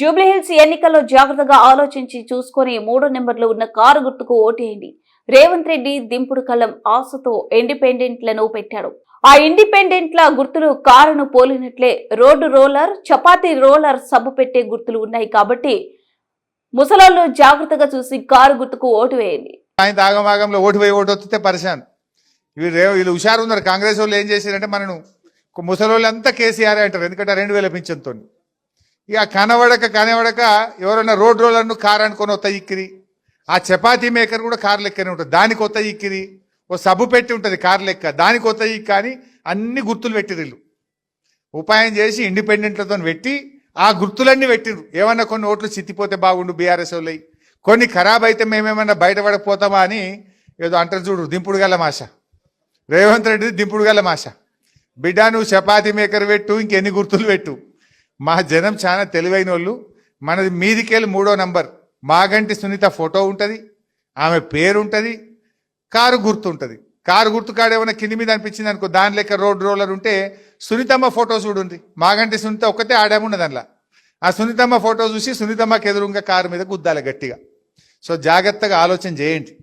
జూబ్లీహిల్స్ ఎన్నికల్లో జాగ్రత్తగా ఆలోచించి చూసుకొని మూడో నెంబర్లో ఉన్న కారు గుర్తుకు ఓటేయండి. రేవంత్ రెడ్డి దింపుడు కళ్ళం ఆశతో ఇండిపెండెంట్లను పెట్టాడు. ఆ ఇండిపెండెంట్ల గుర్తులు కారును పోలినట్లే రోడ్డు రోలర్ చపాతీ రోలర్ సబ్బు పెట్టే గుర్తులు ఉన్నాయి కాబట్టి ముసలోళ్ళు జాగ్రత్తగా చూసి కారు గుర్తుకు ఓటు వేయండి. ఓటు ఓటు వస్తే వీళ్ళు వీళ్ళు హుషారు ఉన్నారు కాంగ్రెస్ వాళ్ళు ఏం చేశారంటే మనను ముసలోళ్ళంతా కేసీఆర్ అంటారు. ఎందుకంటే రెండు వేల పింఛన్తో ఇక కనబడక కనబడక ఎవరైనా రోడ్ రోలర్ను కార్ అనుకొని వస్తాయి ఇక్కిరి. ఆ చపాతీ మేకర్ కూడా కార్ లెక్కనే ఉంటుంది. దానికి వస్తాయి ఇక్కిరి. ఓ సబ్బు పెట్టి ఉంటుంది కార్ లెక్క. దానికి వస్తాయి కానీ అన్ని గుర్తులు పెట్టిరు ఉపాయం చేసి ఇండిపెండెంట్లతో పెట్టి ఆ గుర్తులన్నీ పెట్టిరు ఏమన్నా కొన్ని ఓట్లు చిత్తిపోతే బాగుండు బీఆర్ఎస్ వాళ్ళయి. కొన్ని ఖరాబ్ అయితే మేమేమన్నా బయటపడకపోతామా అని ఏదో అంటారు చూడు దింపుడు గల మాష రేవంత్ రెడ్డి దింపుడు గల మాష. బిడ్డ నువ్వు చపాతీ మేకర్ పెట్టు ఇంకెన్ని గుర్తులు పెట్టు. మా జనం చాలా తెలివైన వాళ్ళు మనది మీదికెళ్ళి మూడో నంబర్. మాగంటి సునీత ఫోటో ఉంటుంది. ఆమె పేరు ఉంటుంది. కారు గుర్తు ఉంటుంది. కారు గుర్తు కాడ ఏమైనా కింది మీద అనిపించింది అనుకో దాని లెక్క రోడ్ రోలర్ ఉంటే సునీతమ్మ ఫోటో చూడుంది మాగంటి సునీత ఒక్కతే ఆడేమున్నది అందులో. ఆ సునీతమ్మ ఫోటో చూసి సునీతమ్మకి ఎదురుగా కారు మీద గుద్దాలి గట్టిగా. సో జాగ్రత్తగా ఆలోచన చేయండి.